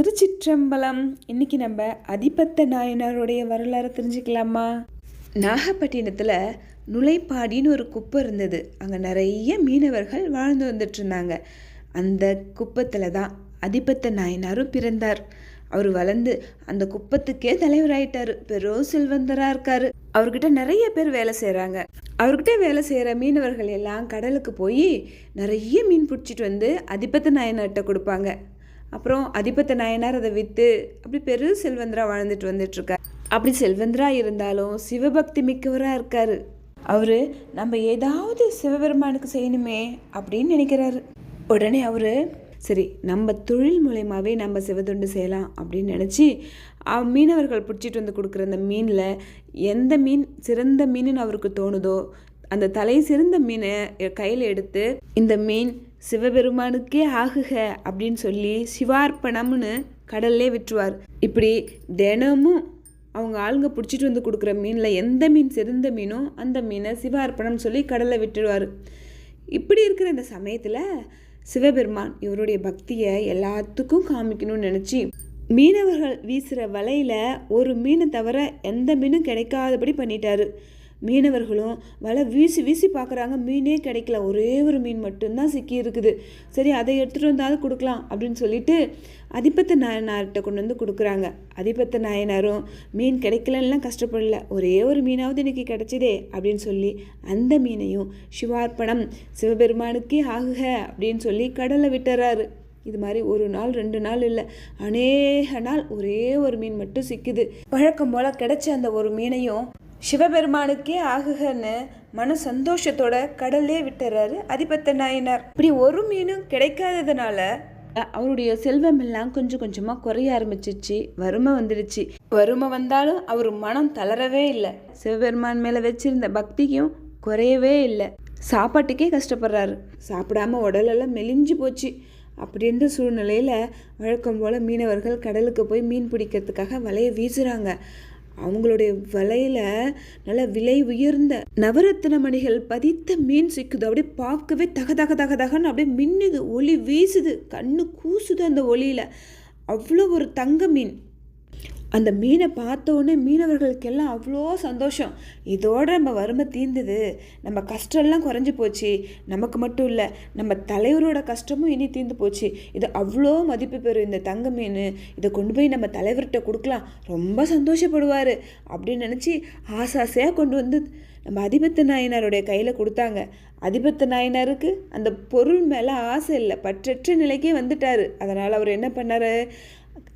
திருச்சிற்றம்பலம். இன்னைக்கு நம்ம அதிபத்த நாயனாருடைய வரலாறு தெரிஞ்சுக்கலாமா? நாகப்பட்டினத்தில் நுழைப்பாடின்னு ஒரு குப்பை இருந்தது. அங்கே நிறைய மீனவர்கள் வாழ்ந்து வந்துட்டு இருந்தாங்க அந்த குப்பத்தில் தான் அதிபத்த நாயனாரும் பிறந்தார். அவர் வளர்ந்து அந்த குப்பத்துக்கே தலைவராயிட்டார் பெரும் செல்வந்தராக இருக்காரு. அவர்கிட்ட நிறைய பேர் வேலை செய்கிறாங்க அவர்கிட்ட வேலை செய்கிற மீனவர்கள் எல்லாம் கடலுக்கு போய் நிறைய மீன் பிடிச்சிட்டு வந்து அதிபத்த நாயனார்கிட்ட கொடுப்பாங்க. அப்புறம் அதிபத்த நாயனார் அதை விற்று அப்படி பெரு செல்வந்தரா வாழ்ந்துட்டு வந்துட்டுருக்கார். அப்படி செல்வந்தரா இருந்தாலும் சிவபக்தி மிக்கவராக இருக்கார். அவர் நம்ம ஏதாவது சிவபெருமானுக்கு செய்யணுமே அப்படின்னு நினைக்கிறாரு. உடனே அவர் சரி நம்ம தொழில் மூலயமாவே நம்ம சிவதொண்டு செய்யலாம் அப்படின்னு நினச்சி மீனவர்கள் பிடிச்சிட்டு வந்து கொடுக்குற அந்த மீனில் எந்த மீன் சிறந்த மீனுன்னு அவருக்கு தோணுதோ அந்த தலை சிறந்த மீனை கையில் எடுத்து இந்த மீன் சிவபெருமானுக்கே ஆகுக அப்படின்னு சொல்லி சிவார்ப்பணம்னு கடல்லே விட்டுருவார். இப்படி தினமும் அவங்க ஆளுங்க பிடிச்சிட்டு வந்து கொடுக்குற மீனில் எந்த மீன் சிறந்த மீனோ அந்த மீனை சிவார்ப்பணம் சொல்லி கடலை விட்டுடுவார் இப்படி இருக்கிற இந்த சமயத்தில் சிவபெருமான் இவருடைய பக்தியை எல்லாத்துக்கும் காமிக்கணும்னு நினச்சி மீனவர்கள் வீசுகிற வலையில் ஒரு மீனை தவிர எந்த மீனும் கிடைக்காதபடி பண்ணிட்டாரு. மீனவர்களும் வலை வீசி வீசி பார்க்குறாங்க. மீனே கிடைக்கல. ஒரே ஒரு மீன் மட்டும்தான் சிக்கி இருக்குது. சரி அதை எடுத்துகிட்டு வந்தாலும் கொடுக்கலாம் அப்படின்னு சொல்லிட்டு அதிபத்த நாயனார்கிட்ட கொண்டு வந்து கொடுக்குறாங்க. அதிபத்த நாயனாரும் மீன் கிடைக்கலன்னா கஷ்டப்படல. ஒரே ஒரு மீனாவது எனக்கு கிடைச்சிதே அப்படின்னு சொல்லி அந்த மீனையும் சிவார்ப்பணம் சிவபெருமானுக்கே ஆகுக அப்படின்னு சொல்லி கடலை விட்டுறாரு. இது மாதிரி ஒரு நாள் ரெண்டு நாள் இல்லை. அநேக நாள் ஒரே ஒரு மீன் மட்டும் சிக்குது. பழக்கம் போல் கிடைச்ச அந்த ஒரு மீனையும் சிவபெருமானுக்கே ஆகுகன்னு மன சந்தோஷத்தோட கடல்லே விட்டுறாரு அதிபத்த நாயனார். இப்படி ஒரு மீனும் கிடைக்காததுனால அவருடைய செல்வம் எல்லாம் கொஞ்சம் கொஞ்சமா குறைய ஆரம்பிச்சிச்சு வறுமை வந்துடுச்சு. வறுமை வந்தாலும் அவர் மனம் தளரவே இல்லை. சிவபெருமான் மேல வச்சிருந்த பக்தியும் குறையவே இல்லை. சாப்பாட்டுக்கே கஷ்டப்படுறாரு. சாப்பிடாம உடலெல்லாம் மெலிஞ்சு போச்சு. அப்படின்ற சூழ்நிலையில் வழக்கம் போல் மீனவர்கள் கடலுக்கு போய் மீன் பிடிக்கிறதுக்காக வலையை வீசுகிறாங்க அவங்களுடைய வலையில் நல்ல விலை உயர்ந்த நவரத்தின மணிகள் பதித்த மீன் சிக்குது. அப்படியே பார்க்கவே தக தக தக தகன்னு அப்படியே மின்னுது ஒளி வீசுது கண்ணு கூசுது அந்த ஒளியில். அவ்வளோ ஒரு தங்க மீன். அந்த மீனை பார்த்தோன்னே மீனவர்களுக்கெல்லாம் அவ்வளோ சந்தோஷம். இதோட நம்ம வறுமை தீர்ந்தது. நம்ம கஷ்டம்லாம் குறைஞ்சி போச்சு. நமக்கு மட்டும் இல்லை நம்ம தலைவரோட கஷ்டமும் இனி தீர்ந்து போச்சு. இது அவ்வளோ மதிப்பு பெறும் இந்த தங்க மீன். இதை கொண்டு போய் நம்ம தலைவர்கிட்ட கொடுக்கலாம். ரொம்ப சந்தோஷப்படுவார் அப்படின்னு நினச்சி ஆசாசையாக கொண்டு வந்து நம்ம அதிபத்த நாயனாருடைய கையில் கொடுத்தாங்க. அதிபத்த நாயனாருக்கு அந்த பொருள் மேலே ஆசை இல்லை. பற்றற்ற நிலைக்கே வந்துட்டார். அதனால் அவர் என்ன பண்ணார்?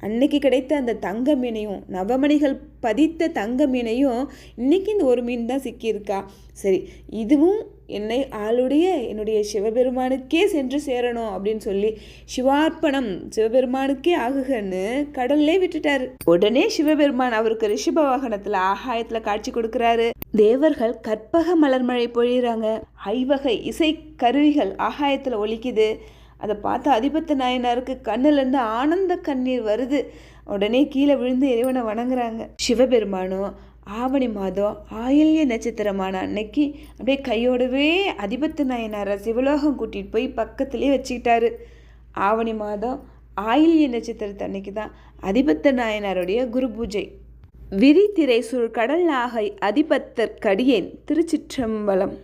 அன்னைக்கு கிடைத்த அந்த தங்க மீனையும் நவமணிகள் பதித்த தங்க மீனையும் இன்னைக்கு இந்த ஒரு மீன் தான் சிக்கியிருக்கா. சரி இதுவும் என்னை ஆளுடைய என்னுடைய சிவபெருமானுக்கே சென்று சேரணும் அப்படின்னு சொல்லி சிவார்ப்பணம் சிவபெருமானுக்கே ஆகுகன்னு கடல்லே விட்டுட்டாரு. உடனே சிவபெருமான் அவருக்கு ரிஷப வாகனத்துல ஆகாயத்துல காட்சி கொடுக்குறாரு. தேவர்கள் கற்பக மலர்மழை பொழிகிறாங்க ஐவகை இசை கருவிகள் ஆகாயத்துல ஒலிக்குது. அதை பார்த்து அதிபத்த நாயனாருக்கு கண்ணுலேருந்து ஆனந்த கண்ணீர் வருது. உடனே கீழே விழுந்து இறைவனை வணங்குறாங்க. சிவபெருமானும் ஆவணி மாதம் ஆயில்ய நட்சத்திரமான அன்னைக்கு அப்படியே கையோடவே அதிபத்த நாயனாரை சிவலோகம் கூட்டிகிட்டு போய் பக்கத்துலேயே வச்சுக்கிட்டாரு. ஆவணி மாதம் ஆயில்ய நட்சத்திரத்து அன்னைக்கு தான் அதிபத்த நாயனாருடைய குரு பூஜை. விரித்திரை சுழ் கடல் நாகை அதிபத்தர் கடியேன் திருச்சிற்றம்பலம்.